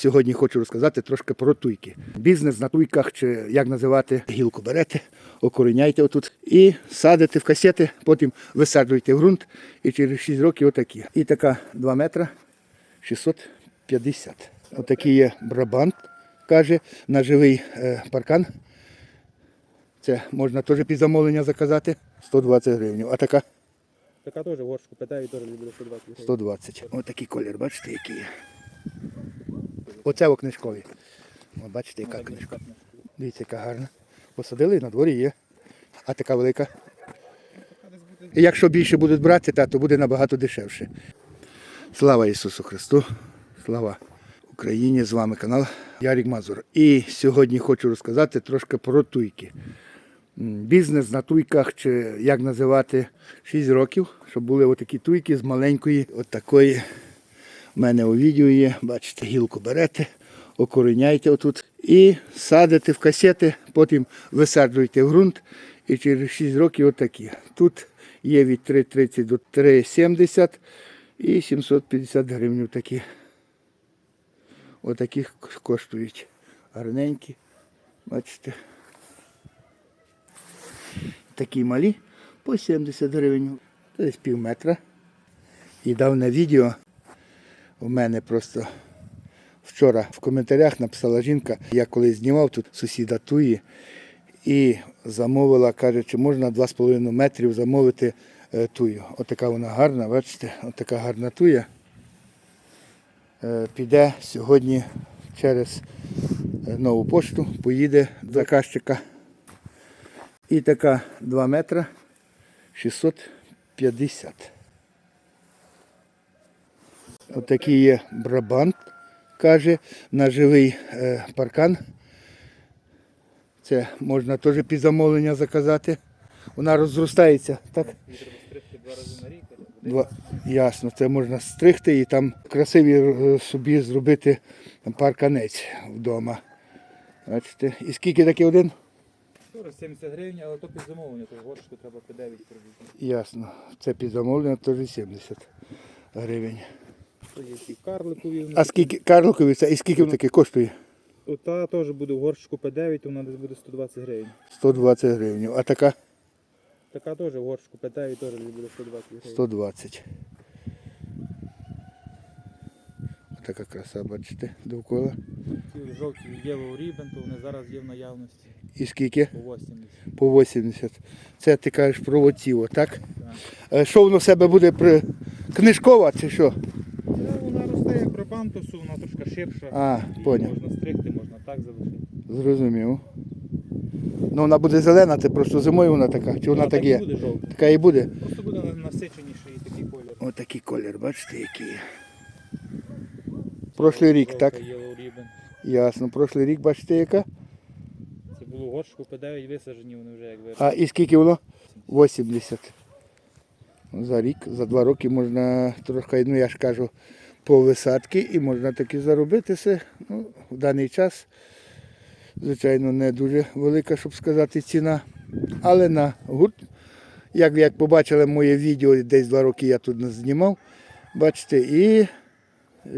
сьогодні хочу розказати трошки про туйки. Бізнес на туйках, чи як називати, гілку берете, окореняйте отут і садите в касети, потім висаджуєте в ґрунт і через 6 років отакі. І така 2 метра 650. Отакий є брабант, каже, на живий е, паркан. Це можна теж під замовлення заказати. 120 гривень. А така Така теж горшку питаю, теж люблю 120 гривень. 120. Ось такий колір, бачите, який є. Оце о книжкові. О, бачите, яка книжка. Дивіться, яка гарна. Посадили на дворі є. А така велика. І якщо більше будуть брати, то буде набагато дешевше. Слава Ісусу Христу! Слава Україні! З вами канал Ярік Мазур. І сьогодні хочу розказати трошки про туйки. Бізнес на туйках, чи як називати, 6 років, щоб були отакі туйки з маленької, от такої. У мене у відео є, бачите, гілку берете, окореняйте отут і садите в касети, потім висаджуєте в ґрунт і через 6 років отакі. Тут є від 3,30 до 3,70 і 750 гривень такі. Отакі коштують гарненькі. Бачите. Такі малі по 70 гривень. Десь пів метра. І давне відео у мене просто вчора в коментарях написала жінка, я колись знімав тут сусіда Туї і замовила, каже, чи можна 2,5 метрів замовити е, тую. Отака вона гарна, бачите, отака гарна туя. Е, Піде сьогодні через е, нову пошту, поїде до заказчика. І така 2 метра 650. Отакий є брабант, каже, на живий е, паркан. Це можна теж під замовлення заказати. Вона розростається, так? Два рази на рік. Два. Ясно, це можна стригти і там красиві е, собі зробити парканець вдома. Бачите? І скільки такий один? 70 гривень, але то під замовлення, то горшку треба по 9 пробити. Ясно. Це під замовлення теж 70 гривень. Є ті карликові. А скільки карликові це і скільки таке коштує? Ота теж буде в горшку по 9, то вона десь буде 120 гривень. 120 гривень. А така Така теж в горшку по 9, теж буде 120 гривень. 120. Така краса, бачите, довкола. Ці жовті є в Рібен, то вони зараз є в наявності І скільки? по 80. По 80. Це ти кажеш про оціво, так? Так. Е, Що воно в себе буде при... книжкова чи що? Це вона трошки ширша. А, поняв. Можна стригти, можна так залишити. Зрозумів. Ну вона буде зелена, це просто зимою вона така. Чи вона Вона так і є? буде жовта. Така і буде. Просто буде на- насиченіший такий колір. Ось такий колір, бачите, який є. Прошлий рік, так? Ясно. Прошлий рік, бачите, яка? Це було горшку по 9 висаджені, вони вже як виросли. А і скільки воно? 80. За рік, за два роки можна трохи, ну я ж кажу, по і можна таки заробити все. Ну, в даний час, звичайно, не дуже велика, щоб сказати, ціна. Але на гурт, як, як побачили моє відео, десь два роки я тут знімав, бачите, і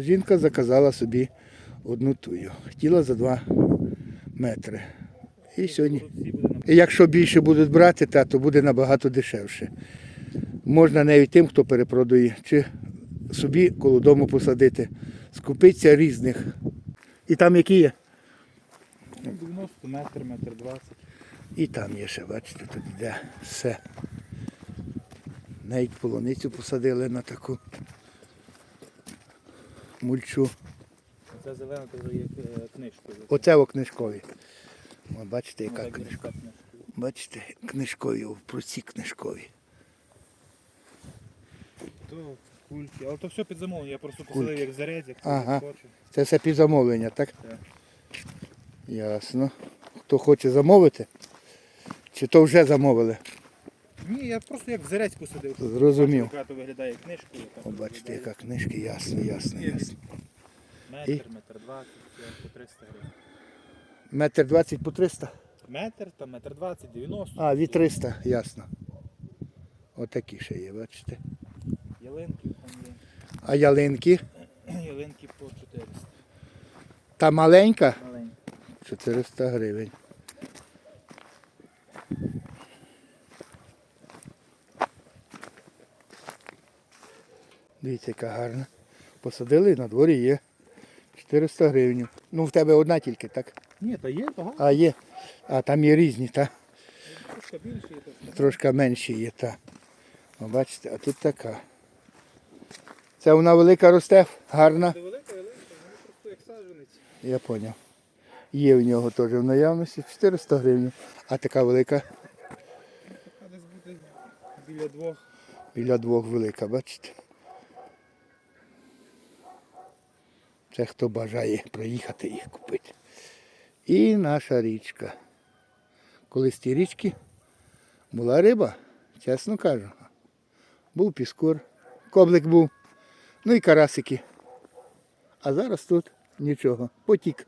жінка заказала собі одну тую. Хотіла за 2 метри. І сьогодні. І якщо більше будуть брати, то буде набагато дешевше. Можна навіть тим, хто перепродає, чи собі коло дому посадити. Скупиться різних. І там які є? 90 метр, метр 20. І там є ще, бачите, тут йде все. Навіть полуницю посадили на таку мульчу. Це зелена, то вже є е, книжкою. Оце о книжкові. О, бачите, Ну, яка так, книжка. Бачите, книжкові, про ці книжкові. То кульки. Але то все під замовлення, я просто посадив як зарядь, як Ага. хочу. Це все під замовлення, так? Так. Ясно. Хто хоче замовити? Чи то вже замовили? Ні, я просто як зарядь посадив. Зрозумів. Яка виглядає книжкою. О, бачите, яка книжка, ясно, ясно, ясно. Метр, І? метр 20, це по 300 гривень. Метр двадцять по 300? Метр, там метр 20, 90. А, від 300, ясно. Отакі ще є, бачите. Ялинки там А ялинки. Ялинки по 400. Та маленька Маленька. 400 гривень. Дивіться, яка гарна. Посадили, на дворі є. 400 гривень. Ну, в тебе одна тільки, так? Ні, та є багато. А є. А там є різні, так? Трошки більше є. Трошки менші є, так. Бачите, а тут така. Це вона велика росте, гарна. Це велика, велика, вона просто як саджанець. Я зрозумів. Є в нього теж в наявності 400 гривень. А така велика А десь буде біля двох. біля двох велика, бачите? Це хто бажає проїхати їх купити. І наша річка. Колись ті річки була риба, чесно кажу. Був піскур, коблик був, ну і карасики. А зараз тут нічого. Потік.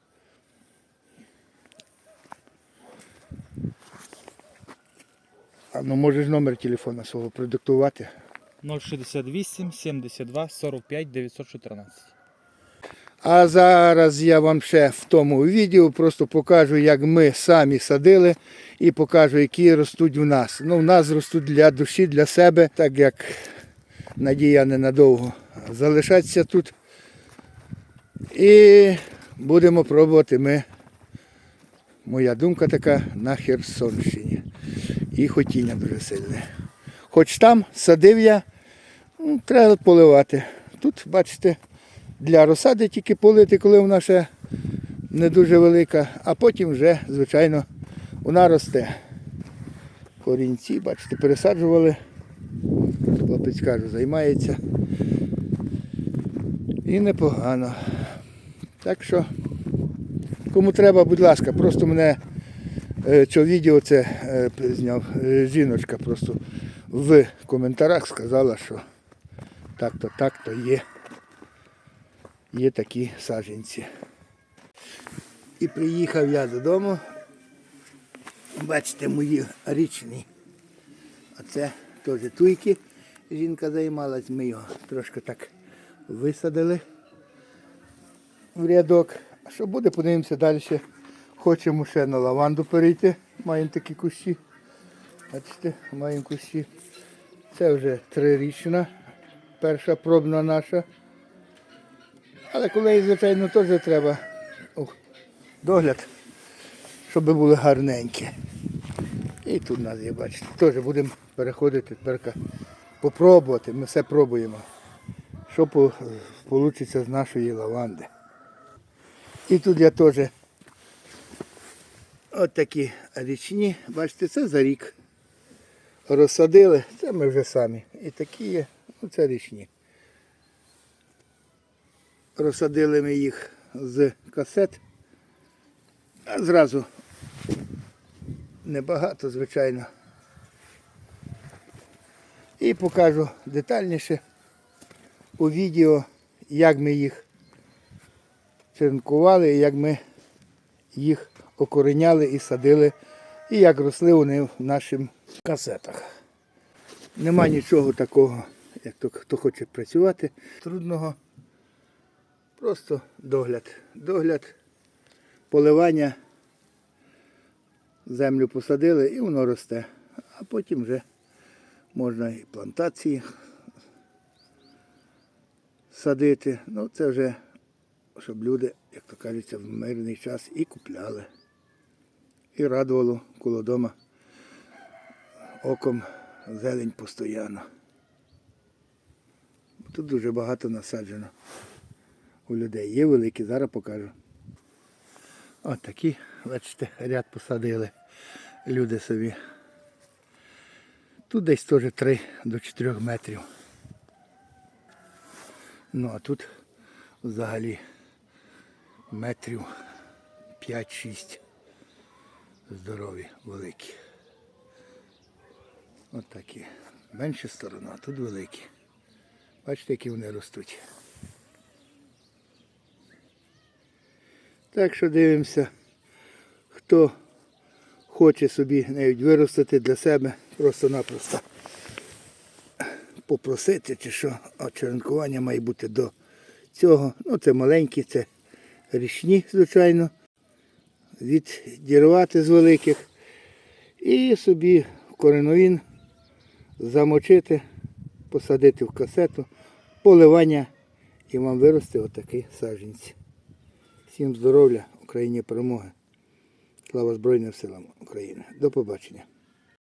А ну можеш номер телефона свого продиктувати. 068 72 45 914. А зараз я вам ще в тому відео просто покажу, як ми самі садили і покажу, які ростуть у нас. Ну, у нас ростуть для душі, для себе, так як надія ненадовго залишатися тут. І будемо пробувати ми, моя думка така, на Херсонщині. І хотіння дуже сильне. Хоч там садив я, ну, треба поливати. Тут, бачите, для розсади тільки полити, коли вона ще не дуже велика, а потім вже, звичайно, вона росте. Корінці, бачите, пересаджували. Хлопець кажу, займається. І непогано. Так що, кому треба, будь ласка, просто мене е, що відео це е, зняв е, жіночка просто в коментарях сказала, що так-то, так-то є є такі саджанці. І приїхав я додому. Бачите, мої річні. А це теж туйки. Жінка займалась, ми його трошки так висадили в рядок. А що буде, подивимося далі. Хочемо ще на лаванду перейти. Маємо такі кущі. Бачите, маємо кущі. Це вже трирічна, перша пробна наша. Але коли, звичайно, теж треба ух, догляд, щоб були гарненькі. І тут у нас є, бачите, теж будемо переходити тепер попробувати. Ми все пробуємо. Що вийде з нашої лаванди. І тут я теж от такі річні, бачите, це за рік. Розсадили, це ми вже самі. І такі є, ну це річні. Розсадили ми їх з касет. А зразу небагато, звичайно. І покажу детальніше у відео, як ми їх черенкували, як ми їх окореняли і садили, і як росли вони в наших касетах. Нема нічого такого, як то хто хоче працювати, трудного. Просто догляд. Догляд, поливання, землю посадили і воно росте. А потім вже можна і плантації садити. Ну це вже, щоб люди, як то кажеться, в мирний час і купляли. І радувало коло дома оком зелень постійно. Тут дуже багато насаджено у людей. Є великі, зараз покажу. От такі, бачите, ряд посадили люди собі. Тут десь теж 3 до 4 метрів. Ну а тут взагалі метрів 5-6 здорові, великі. От такі. Менша сторона, а тут великі. Бачите, які вони ростуть. Так що дивимося, хто хоче собі навіть виростити для себе просто-напросто попросити чи що, а має бути до цього. Ну це маленькі, це річні, звичайно, віддірвати з великих і собі кореновін замочити, посадити в касету, поливання і вам виросте отакі саджанці. Всім здоров'я, Україні перемоги. Слава Збройним силам України. До побачення.